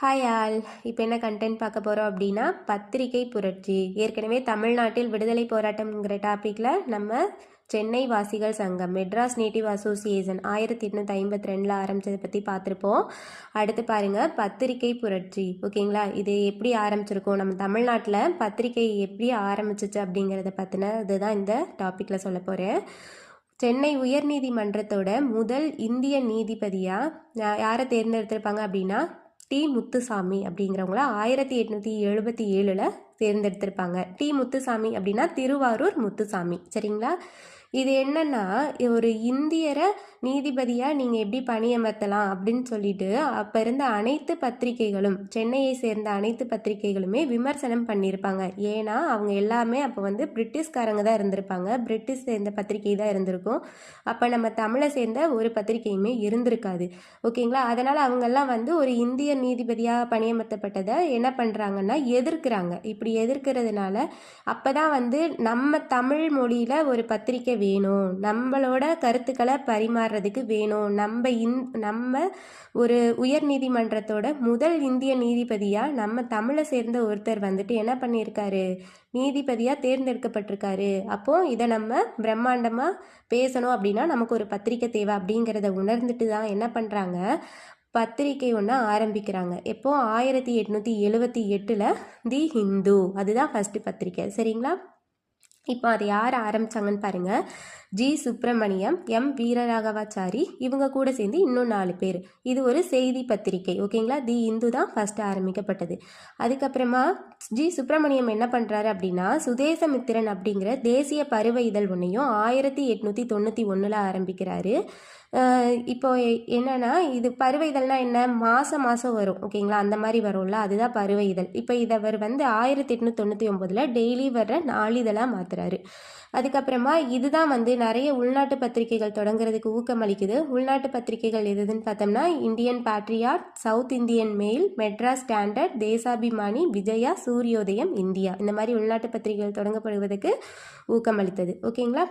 Hi all இப்போ என்ன content பார்க்க போகிறோம் அப்படின்னா பத்திரிகை புரட்சி. ஏற்கனவே தமிழ்நாட்டில் விடுதலை போராட்டம்ங்கிற டாப்பிக்கில் நம்ம சென்னை வாசிகள் சங்கம் மெட்ராஸ் நேட்டிவ் அசோசியேஷன் ஆயிரத்தி எட்நூற்றி ஐம்பத்தி ரெண்டில் ஆரம்பித்ததை பற்றி பார்த்துருப்போம். அடுத்து பாருங்கள் பத்திரிகை புரட்சி. ஓகேங்களா? இது எப்படி ஆரம்பிச்சிருக்கோம்? நம்ம தமிழ்நாட்டில் பத்திரிகை எப்படி ஆரம்பிச்சிச்சு அப்படிங்கிறத பற்றின இதுதான் இந்த டாப்பிக்கில் சொல்ல போகிறேன் சென்னை உயர்நீதிமன்றத்தோட முதல் இந்திய நீதிபதியாக யாரை தேர்ந்தெடுத்திருப்பாங்க அப்படின்னா டி முத்துசாமி அப்படிங்கிறவங்கள ஆயிரத்தி எட்நூற்றி எழுபத்தி ஏழில் தேர்ந்தெடுத்திருப்பாங்க. டி முத்துசாமி அப்படின்னா திருவாரூர் முத்துசாமி. சரிங்களா? இது என்னன்னா ஒரு இந்தியரை நீதிபதியாக நீங்கள் எப்படி பணியமர்த்தலாம் அப்படின்னு சொல்லிட்டு அப்போ இருந்த அனைத்து பத்திரிகைகளும் சென்னையை சேர்ந்த அனைத்து பத்திரிகைகளுமே விமர்சனம் பண்ணியிருப்பாங்க ஏன்னா அவங்க எல்லாமே அப்போ வந்து பிரிட்டிஷ்காரங்க தான் இருந்திருப்பாங்க. பிரிட்டிஷ் சேர்ந்த பத்திரிகை தான் இருந்திருக்கும். அப்போ நம்ம தமிழை சேர்ந்த ஒரு பத்திரிகையுமே இருந்திருக்காது. ஓகேங்களா? அதனால் அவங்கெல்லாம் வந்து ஒரு இந்திய நீதிபதியாக பணியமர்த்தப்பட்டதை என்ன பண்ணுறாங்கன்னா எதிர்க்கிறாங்க. இப்படி எதிர்க்கிறதுனால அப்போ தான் வந்து நம்ம தமிழ் மொழியில் ஒரு பத்திரிக்கை வேணும். நம்மளோட கருத்துக்களை பரிமாறுறதுக்கு வேணும். நம்ம இந் நம்ம ஒரு உயர் நீதிமன்றத்தோட முதல் இந்திய நீதிபதியாக நம்ம தமிழை சேர்ந்த ஒருத்தர் வந்துட்டு என்ன பண்ணியிருக்காரு? நீதிபதியாக தேர்ந்தெடுக்கப்பட்டிருக்காரு. அப்போது இதை நம்ம பிரம்மாண்டமாக பேசணும் அப்படின்னா நமக்கு ஒரு பத்திரிக்கை தேவை அப்படிங்கிறத உணர்ந்துட்டு தான் என்ன பண்ணுறாங்க பத்திரிக்கை ஒன்று ஆரம்பிக்கிறாங்க. எப்போ? ஆயிரத்தி எட்நூற்றி எழுபத்தி எட்டில் தி ஹிந்து. அதுதான் ஃபஸ்ட்டு பத்திரிக்கை. சரிங்களா? இப்போ அது யார் ஆரம்பித்தாங்கன்னு பாருங்கள் ஜி. சுப்பிரமணியம் எம். வீரராகவாச்சாரி இவங்க கூட சேர்ந்து இன்னும் நாலு பேர். இது ஒரு செய்தி பத்திரிகை ஓகேங்களா தி இந்து தான் ஃபஸ்ட்டு ஆரம்பிக்கப்பட்டது. அதுக்கப்புறமா ஜி. சுப்பிரமணியம் என்ன பண்ணுறாரு அப்படின்னா சுதேசமித்திரன் அப்படிங்கிற தேசிய பருவ இதழ் ஒன்றையும் ஆயிரத்தி எட்நூற்றி தொண்ணூற்றி ஒன்றில் ஆரம்பிக்கிறாரு. இப்போ என்னன்னா இது பருவ இதழ்னா என்ன? மாதம் மாதம் வரும் ஓகேங்களா அந்த மாதிரி வரும்ல அதுதான் பருவ இதழ். இப்போ இதை அவர் வந்து ஆயிரத்தி எட்நூற்றி தொண்ணூற்றி ஒம்போதில் டெய்லி வர்ற நாளிதழாக மாற்றி நடத்துகிறாரு அதுக்கப்புறமா இதுதான் வந்து நிறைய உள்நாட்டு பத்திரிகைகள் தொடங்குறதுக்கு ஊக்கமளிக்குது உள்நாட்டு பத்திரிகைகள் எதுன்னு பார்த்தோம்னா Indian Patriot South Indian Mail Madras Standard Deshabhimani Vijaya Suryodayam India. இந்த மாதிரி உள்நாட்டு பத்திரிகைகள் தொடங்கப்படுவதற்கு ஊக்கமளித்தது ஓகேங்களா?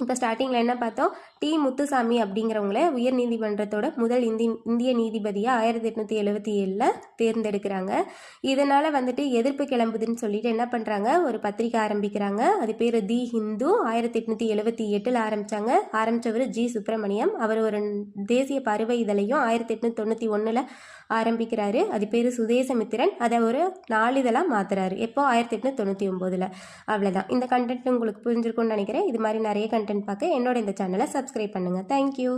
இப்போ ஸ்டார்டிங்கில் என்ன பார்த்தோம்? டி. முத்துசாமி அப்படிங்கிறவங்கள உயர் நீதிமன்றத்தோட முதல் இந்தி இந்திய நீதிபதியாக ஆயிரத்தி எட்நூற்றி எழுபத்தி ஏழில் தேர்ந்தெடுக்கிறாங்க. இதனால் வந்துட்டு எதிர்ப்பு கிளம்புதுன்னு சொல்லிட்டு என்ன பண்ணுறாங்க ஒரு பத்திரிக்கை ஆரம்பிக்கிறாங்க. அது பேர் தி ஹிந்து. ஆயிரத்தி எட்நூற்றி எழுபத்தி எட்டில் ஆரம்பித்தாங்க ஆரம்பித்தவர் ஜி சுப்பிரமணியம். அவர் ஒரு தேசிய பருவ இதழையும் ஆயிரத்தி எட்நூற்றி தொண்ணூற்றி ஒன்றில் ஆரம்பிக்கிறாரு. அது பேர் சுதேசமித்திரன். அதை ஒரு நாளிதழாக மாற்றுறாரு எப்போ? ஆயிரத்தி எட்நூற்றி தொண்ணூற்றி ஒம்போதில். அவ்வளோதான் இந்த கண்டென்ட் உங்களுக்கு புரிஞ்சிருக்கும்னு நினைக்கிறேன். இது மாதிரி நிறைய கண்டென்ட் பார்க்க என்னோட இந்த சேனலை சப்ஸ்கிரைப் பண்ணுங்கள் தேங்க்யூ